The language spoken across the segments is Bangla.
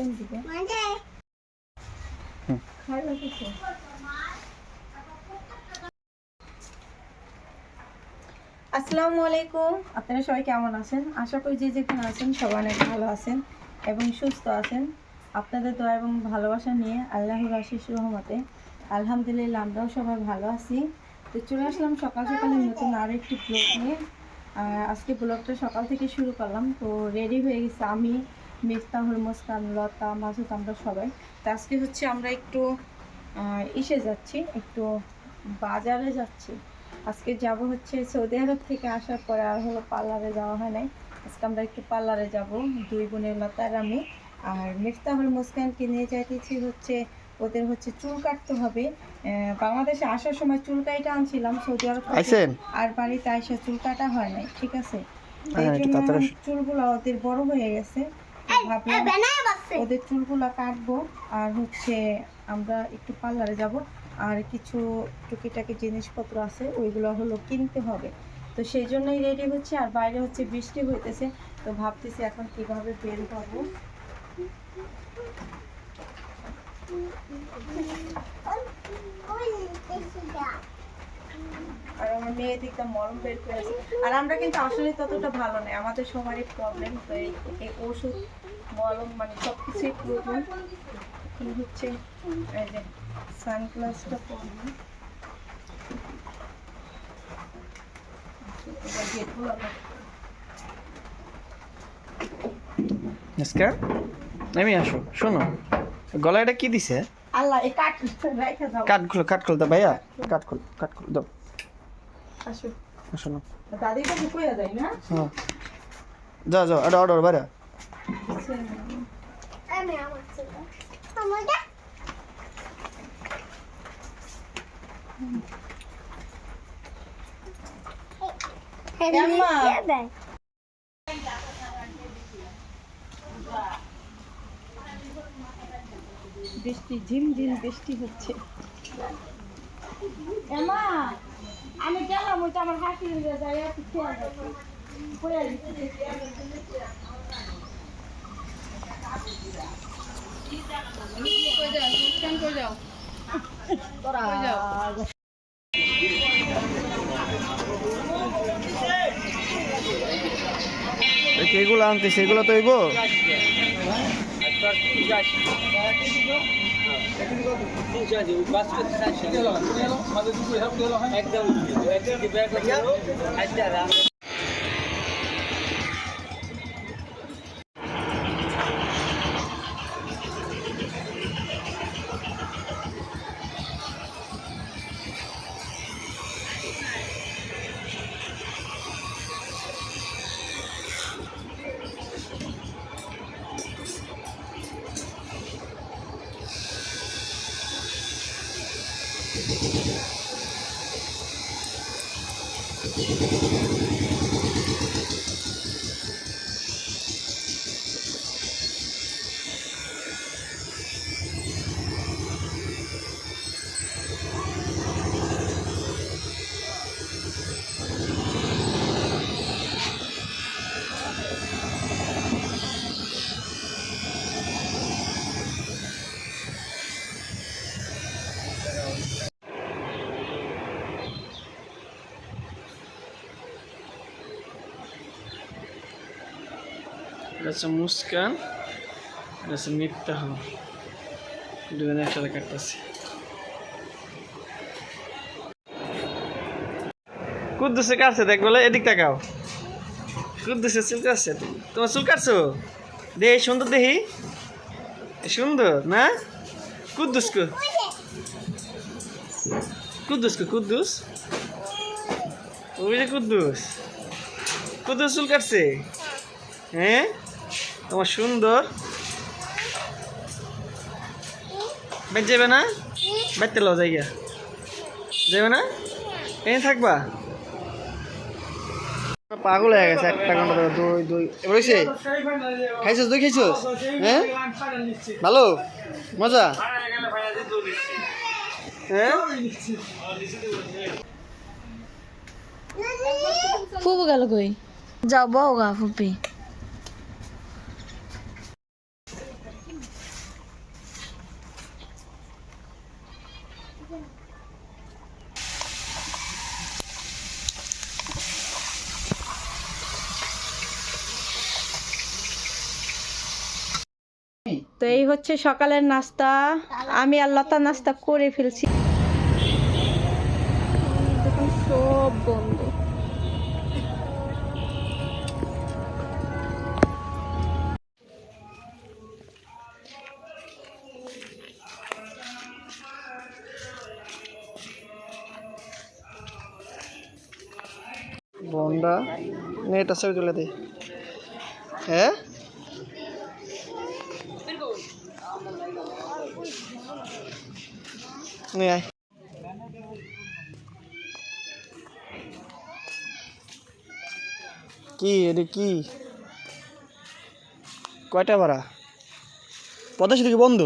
কোন দিকে আসসালামু আলাইকুম আপনারা সবাই কেমন আছেন? আশা করি যে যেখানে আছেন সবাই অনেক ভালো আছেন এবং সুস্থ আছেন। আপনাদের দয়া এবং ভালোবাসা নিয়ে আল্লাহর আশিস রহমতে আলহামদুলিল্লাহ আমরাও সবাই ভালো আছি। তো চলে আসলাম সকাল সকালে নতুন আরও একটি ব্লগ নিয়ে। আর আজকে ব্লগটা সকাল থেকে শুরু করলাম তো রেডি হয়ে গেছে আমি মিফতাহুল মুস্কান লতা মাসুদ আমরা সবাই। তো আজকে হচ্ছে আমরা একটু ইসে যাচ্ছি একটু বাজারে যাচ্ছি। আজকে যাব হচ্ছে সৌদি আরব থেকে আসার পরে আর হলো পার্লারে যাওয়া হয় নাই। আজকে আমরা একটু পার্লারে যাব দুই বোনের লতার আমি। আর মিফতাহুল মুস্কানকে নিয়ে যাইতেছি হচ্ছে ওদের হচ্ছে চুল কাটতে হবে। বাংলাদেশে আসার সময় চুল কাইটা আনছিলাম সৌদি আরব আর বাড়িতে আইসা চুল কাটা হয় নাই ঠিক আছে? হ্যাঁ, চুলগুলো ওদের বড় হয়ে গেছে। ভাবলাম ওদের চুলগুলো কাটবো আর হচ্ছে আমরা একটু পার্লারে যাব আর কিছু টুকিটাকি জিনিসপত্র আছে ওইগুলো হলো কিনতে হবে। তো সেই জন্যই রেডি হচ্ছে আর বাইরে হচ্ছে বৃষ্টি হইতেছে তো ভাবতেছি এখন কীভাবে বের হব। আর আমার মেয়ে দিকটা মরম বের করেছে। আর আমরা কিন্তু আসলে ততটা ভালো নয় আমাদের সবারই প্রবলেম তো এই ওষুধ মলম মানে সব কিছুই প্রয়োজন এখন হচ্ছে এই যে সানগ্লাসটা পরবো। আজকে আসো শোনো। গলায় এটা কি দিছে? আল্লাহ এই খুলো ভাইয়া। কাঠ খুল কাঠ খুল দাও। আসো। শোনো দাদিটা ঢুকিয়ে যায় না? হ্যাঁ। যাও যাও এটা অর্ডার বাইরে বৃষ্টি ঝিম ঝিম বৃষ্টি হচ্ছে। আমি গেলাম ওইটা আমার হাসি খেয়াল পড়ে গেছি। এগুলো আনতেছে এগুলো তো হইব এটা হচ্ছে মুস্কান এটা হচ্ছে দুজন একসাথে কাটতেছে কুদ্দুসে কাটছে দেখ, বলে এদিক তাকাও। কুদ্দুসে চুল কাটছে তোমার চুল কাটছো? দেহি, সুন্দর দেহি? সুন্দর, না? কুদ্দুস কো। কুদ্দুস কো, কুদ্দুস? ওই যে কুদ্দুস। কুদ্দুস চুল কাটছে? হ্যাঁ? তোমার সুন্দর। বেদ যাবে না? বেড়তে লো জায়গা। যাবে না? এনে থাকবা। পাগল হয়ে গেছে একটা ঘণ্টা ধরে দই দই। এবার হয়েছে খাইছিস দই খাইছিস? হ্যাঁ? ভালো? মজা? হ্যাঁ? ফুপু গেল কই? যাও বউ গা ফুপি। তো এই হচ্ছে সকালের নাস্তা। আমি আর লতা নাস্তা করে ফেলছি। দেখুন সব বন্ধ। বন্ডা নেট আছে তুলে দে। হ্যাঁ? আয় কি এটা কি? কয়টা ভাড়া? পদাশি থেকে বন্ধ?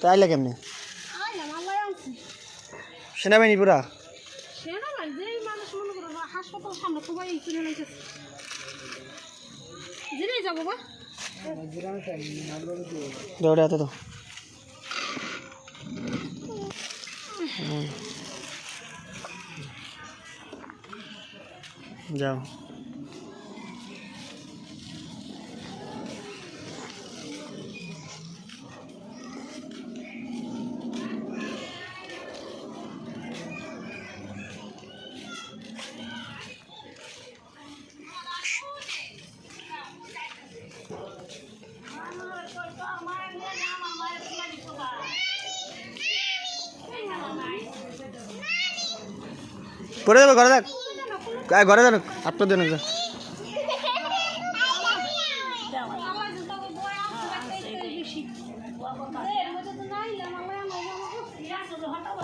তাই আইলা কেমনে? সেনাবাহিনী পুরা? দৌড়ে এত তো। হুম। যাও পরে ঘরে দেখ ঘরে যান আপনার দেন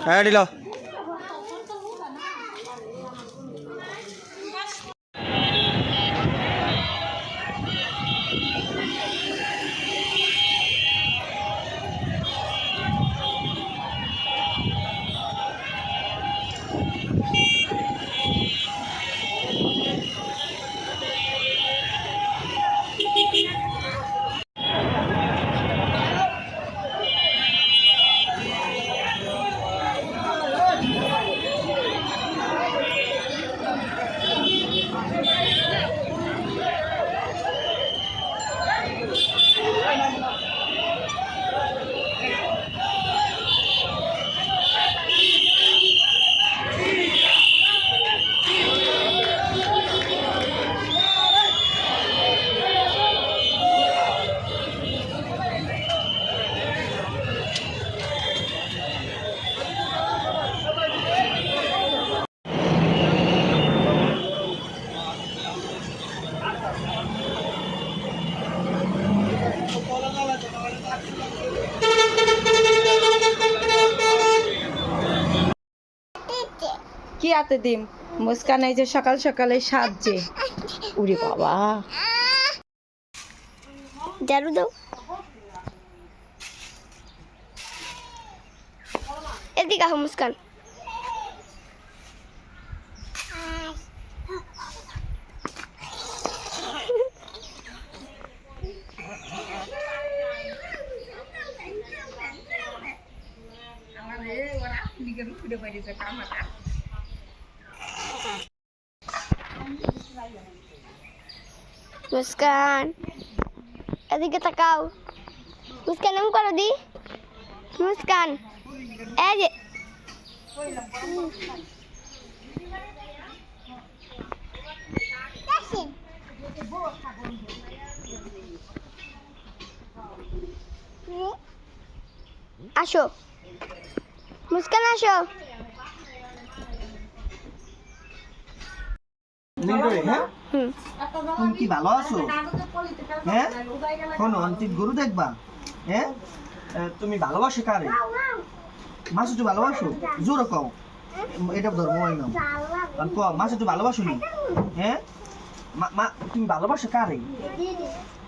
হ্যাঁ দিল কি আতে দিম মুস্কান এই যে সকাল সকালে সাজছে উরে বাবা। ঝাড়ু দাও। এদিকে আহ মুস্কান। মুস্কান এদিকে তাকাও মুস্কান এমন করো দি মুস্কান এই যে আসো মুস্কান আসো হুম তুমি কি ভালো আছো? হ্যাঁ শোনো তুমি গরু দেখবা। হ্যাঁ তুমি ভালোবাসো কারে? মাছ একটু ভালোবাসো? জোর কও। এটা ধর মোবাইল নাও আর কও মাছ একটু ভালোবাসো নি? হ্যাঁ মা- তুমি ভালোবাসো কারে?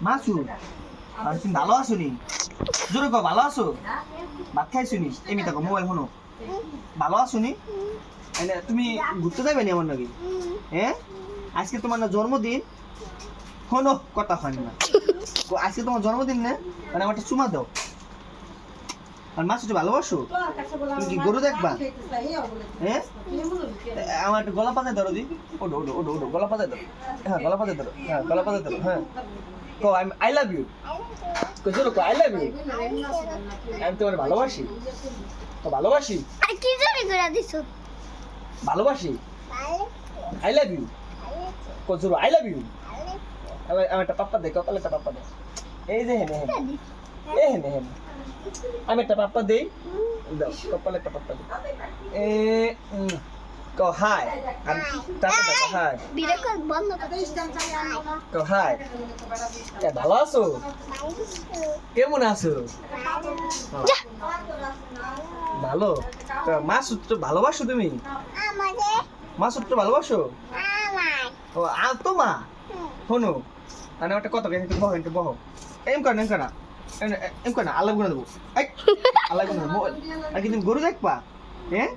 মাছু আর তুমি ভালো আছো নি? জোরে কও, ভালো আছো? ভাত খাইছো নি? এমনি থাকো মোবাইল শোনো। ভালো আছো নি? তুমি ঘুরতে যাবে নি আমার নাকি হ্যাঁ আজকে তোমার না জন্মদিন? শোনো কথা হয় না আজকে তোমার জন্মদিন না? মানে আমার একটা চুমা দাও। আর মাছ একটু ভালোবাসো? তুমি কি গরু দেখবা? হ্যাঁ আমার একটু গলা পাতায় ধরো দি। ওডো ওডো ওডো ওডো গলা পাতায় ধরো। হ্যাঁ গলা পাতায় ধরো। হ্যাঁ গলা পাতায় ধরো হ্যাঁ। কো আই আই লাভ ইউ। কো জোরে কো আই লাভ ইউ। আমি তোমার ভালোবাসি। তো ভালোবাসি। কি জোরে করে দিছো? ভালোবাসি। I love you. Co I love you একটা পাপ্পা দে কপালে একটা পাপ্পা দে। এই যে হেনে হেনে। হেনে হেনে। আমি একটা পাপ্পা দেই। দাও কপালে একটা পাপ্পা দে। এ আমি টাটা ভিডিও কল বন্ধ করতে ভালো আছো? কেমন আছো? ভালো? মাসুদ তো ভালোবাসো তুমি? মাসুদ তো ভালোবাসো? ও আ তো মা শোনো মানে ওটা কত কিন্তু বহ একটু বহ। এম কর এম কর না। এম কর না আল্লাহ গুণা দেবো। আল্লাহ গুণা দেবো। আর কি তুমি গরু দেখবা? হ্যাঁ?